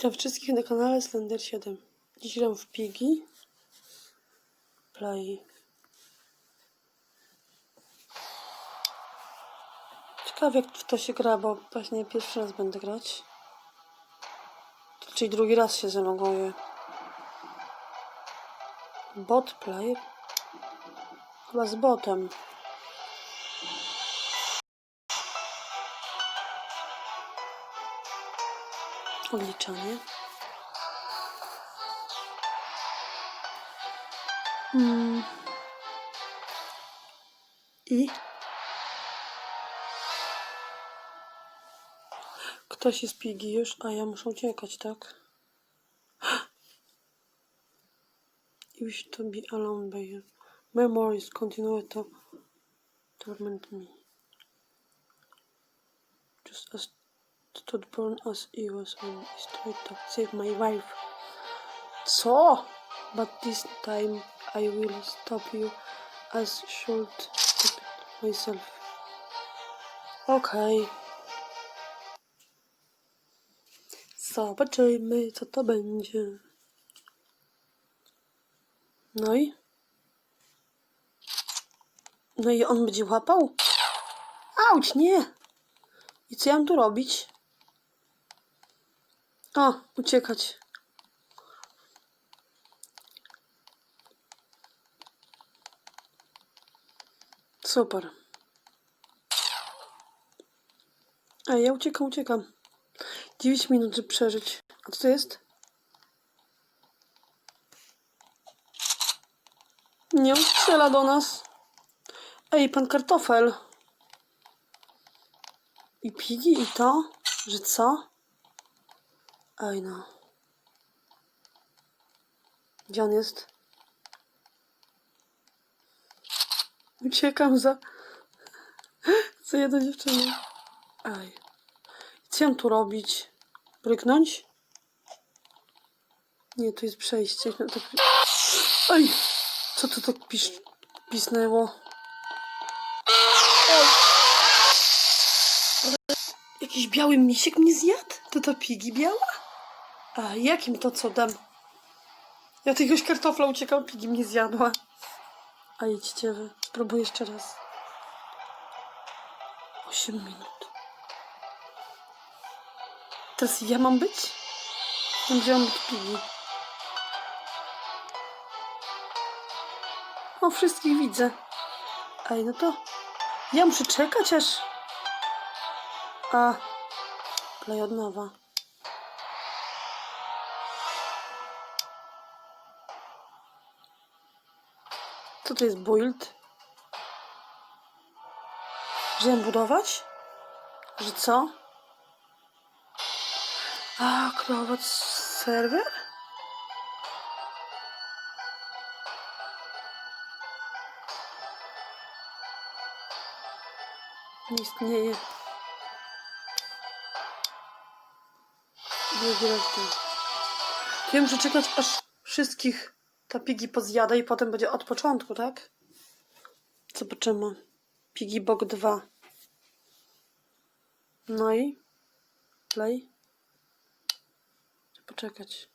Witam wszystkich na kanale Slender 7. Dziś gram w Pigi. Play. Ciekawe jak w to się gra, bo właśnie pierwszy raz będę grać. Czyli drugi raz się zaloguję. Bot play. Chyba z botem. Odliczanie. Mm. I ktoś jest pigi już, a ja muszę uciekać, tak? You to be alone by you. Memories continue to torment me. Just as stubborn as he was he tried to save my wife. Co? But this time I will stop you as should it myself. Okej. Zobaczymy, co to będzie. No i? No i on będzie łapał? Auć, nie! I co ja mam tu robić? A, uciekać. Super. A ja uciekam, uciekam. 9 minut, żeby przeżyć. A co to jest? Nie, strzela do nas. Ej, pan kartofel. I pigi, i to? Że co? Ej no. Gdzie on jest? Uciekam za... za jedną dziewczyną. Ej. Co mam tu robić? Bryknąć? Nie, tu jest przejście. No to... Co to tak pisz... pisnęło? Jakiś biały misiek mnie zjadł? To ta pigi biała? A jakim to cudem? Ja jakiegoś kartofla uciekam, pigi mnie zjadła. A idźcie wy. Spróbuję jeszcze raz. 8 minut. Teraz ja mam być? Gdzie mam być pigi? O, wszystkich widzę. Ej, no to ja muszę czekać aż... A, play od nowa. Co to jest build? Że budować? Że co? A, kreować serwer? Nie istnieje. To. Ja muszę czekać, aż wszystkich ta pigi pozjada i potem będzie od początku, tak? Zobaczymy. Pigi Bog 2. No i? Play. Poczekać.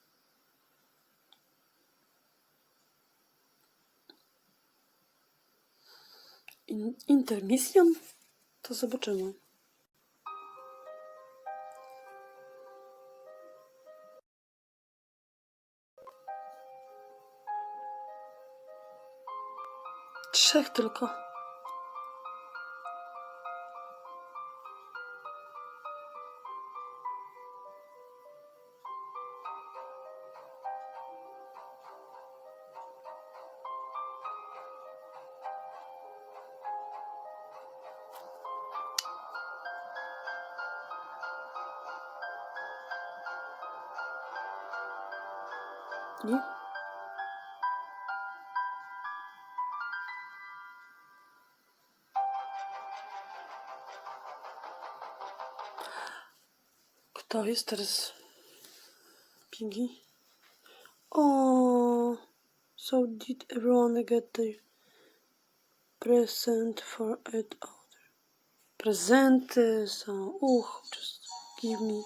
In intermission? To zobaczymy. Trzech tylko. Nie? Kto jest teraz? Pingi? Oh, so did everyone get their present for it other? Prezenty są. Uch, just give me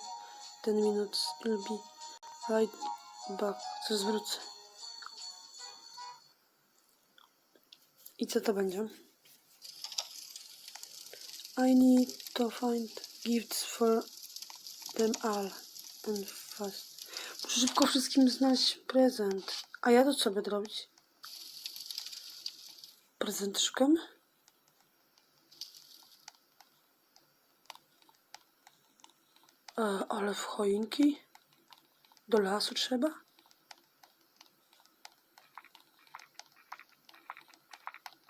10 minutes. It'll be Right back. Co zwrócę. I co to będzie? I need to find gifts for them all and fast. Muszę szybko wszystkim znaleźć prezent. A ja to co będę robić? Prezent szukam? E, ale w choinki? Do lasu trzeba?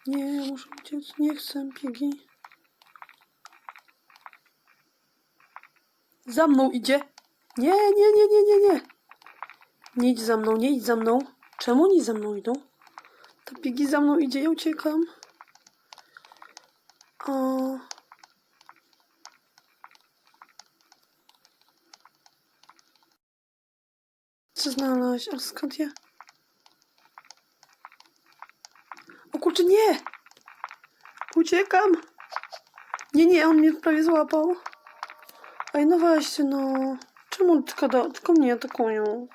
Nie, muszę uciec. Nie chcę, Pigi. Za mną idzie. Nie, nie, nie, nie, nie, nie. Nie idź za mną, nie idź za mną. Czemu oni za mną idą? To Pigi za mną idzie, ja uciekam. O. Co znaleźć? A skąd ja? O kurczę, nie! Uciekam! Nie, nie, on mnie prawie złapał. Ej, no weźcie, no. Czemu tylko, do, tylko mnie atakują?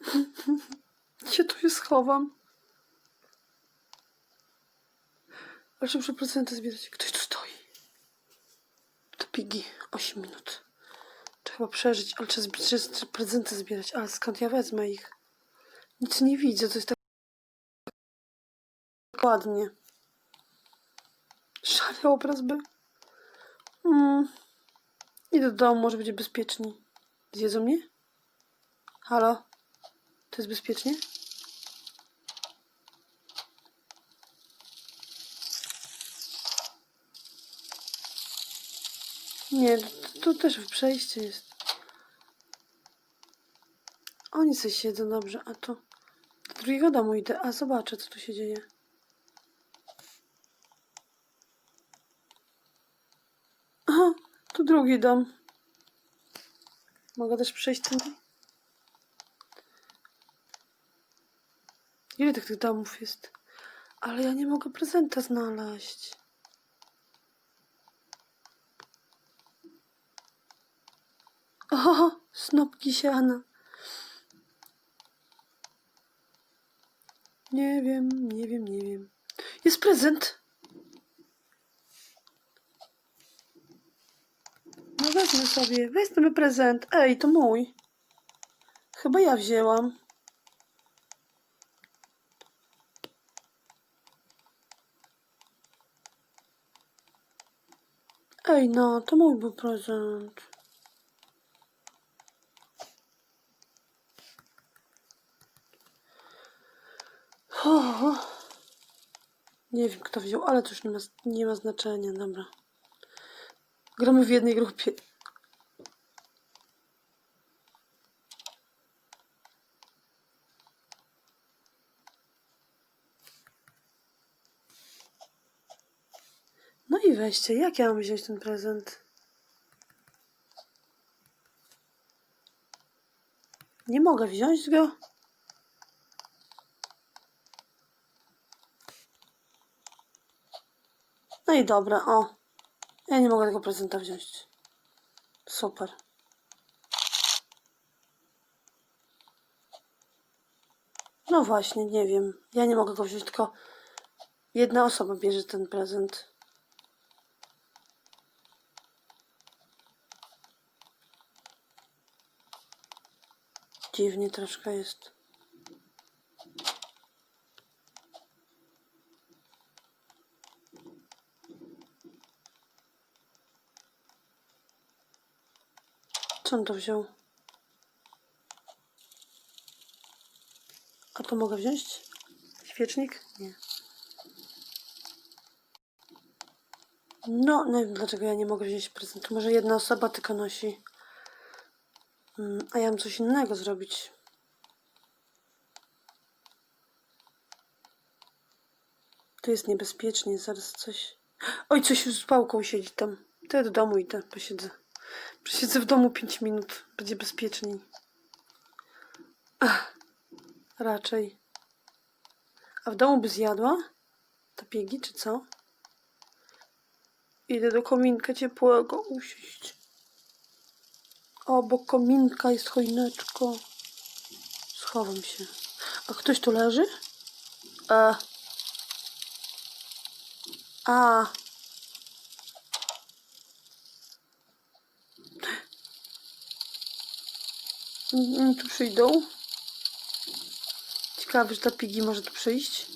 Gdzie tu schowam? Ale muszę procenty zbierać. Ktoś tu stoi. To pigi. 8 minut. Trzeba przeżyć, ale trzeba, prezenty zbierać. Ale skąd ja wezmę ich? Nic nie widzę, to jest tak ładnie. Szary obraz by. Mm. Idę do domu, może będzie bezpieczniej. Zjedzą mnie? Halo? To jest bezpiecznie? Nie, tu, też przejście jest. Oni sobie siedzą dobrze, a tu do drugiego domu idę, a zobaczę, co tu się dzieje. Aha, tu drugi dom. Mogę też przejść tędy? Ile tych, tych domów jest? Ale ja nie mogę prezenta znaleźć. O, snopki siana. Nie wiem, nie wiem, nie wiem. Jest prezent. No wezmę sobie, wezmę prezent. Ej, to mój. Chyba ja wzięłam. Ej, no, to mój był prezent. O, nie wiem, kto wziął, ale to już nie ma, nie ma znaczenia, dobra. Gramy w jednej grupie. No i weźcie, jak ja mam wziąć ten prezent? Nie mogę wziąć go. No i dobra, o. Ja nie mogę tego prezenta wziąć. Super. No właśnie, nie wiem. Ja nie mogę go wziąć, tylko jedna osoba bierze ten prezent. Dziwnie troszkę jest. On to wziął? A to mogę wziąć? Świecznik? Nie. No, nie wiem dlaczego ja nie mogę wziąć prezentu. Może jedna osoba tylko nosi. Mm, A ja mam coś innego zrobić. Tu jest niebezpiecznie, zaraz coś. Oj, coś z pałką siedzi tam. To ja do domu idę, posiedzę. Posiedzę w domu 5 minut, będzie bezpieczniej. Ach, raczej. A w domu by zjadła? Te piegi, czy co? Idę do kominka ciepłego usiąść. Obok kominka jest choineczko. Schowam się. A ktoś tu leży? E. A. Oni tu przyjdą. Ciekawe, że ta pigi może tu przyjść.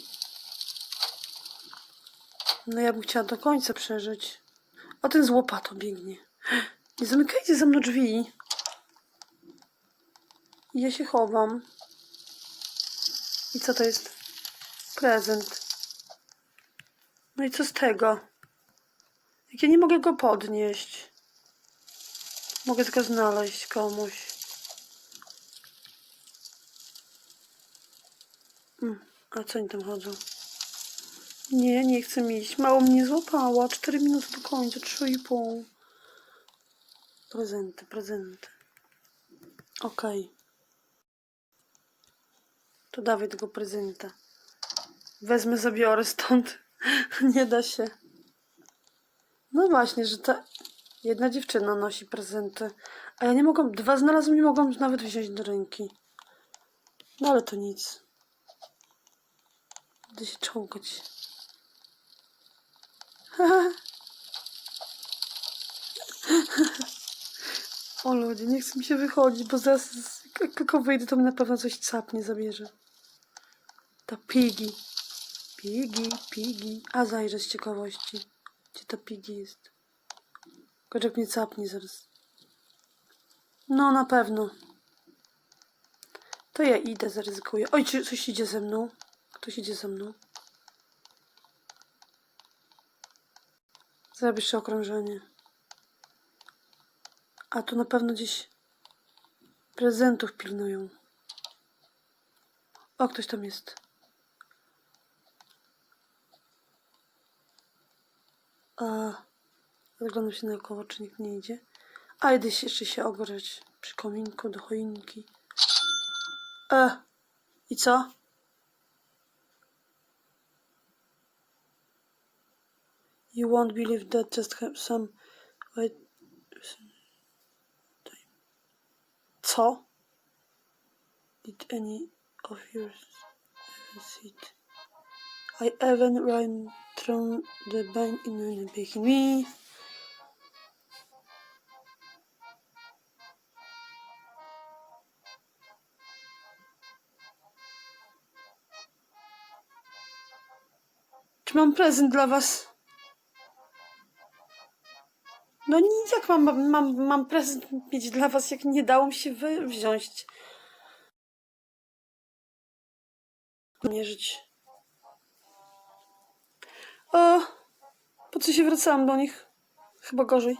No ja bym chciała do końca przeżyć. A ten z łopatą biegnie. Nie zamykajcie za mną drzwi. Ja się chowam. I co to jest? Prezent. No i co z tego? Jak ja nie mogę go podnieść. Mogę tylko znaleźć komuś. A co oni tam chodzą? Nie, nie chcę iść. Mało mnie złapała. 4 minuty do końca, 3,5. Prezenty, prezenty. Okej. To dawaj tego prezenta. Wezmę, zabiorę stąd. nie da się. No właśnie, że ta jedna dziewczyna nosi prezenty. A ja nie mogłam, dwa znalazłam, nie mogłam nawet wziąć do ręki. No ale to nic. Będę się czołgać. O ludzie, nie chce mi się wychodzić, bo zaraz jak wyjdę, to mi na pewno coś capnie, zabierze. Ta pigi. Pigi, pigi. A zajrzę z ciekawości. Gdzie ta pigi jest? Koczek mnie capnie zaraz. No, na pewno. To ja idę, zaryzykuję. Oj, czy coś idzie ze mną? Ktoś idzie ze mną. Jeszcze okrążenie. A tu na pewno gdzieś prezentów pilnują. O, ktoś tam jest. A, zaglądam się naokoło, czy nikt nie idzie. A, idę się jeszcze się ogrzeć przy kominku do choinki. E, i co? You won't believe that just have some... Co? Did any of you ever see it? I haven't run through the bank in baking me. Czy mam prezent dla was? No jak mam, mam, mam prezent mieć dla was, jak nie dało mi się wy wziąć. Nie żyć. O, po co się wracałam do nich? Chyba gorzej.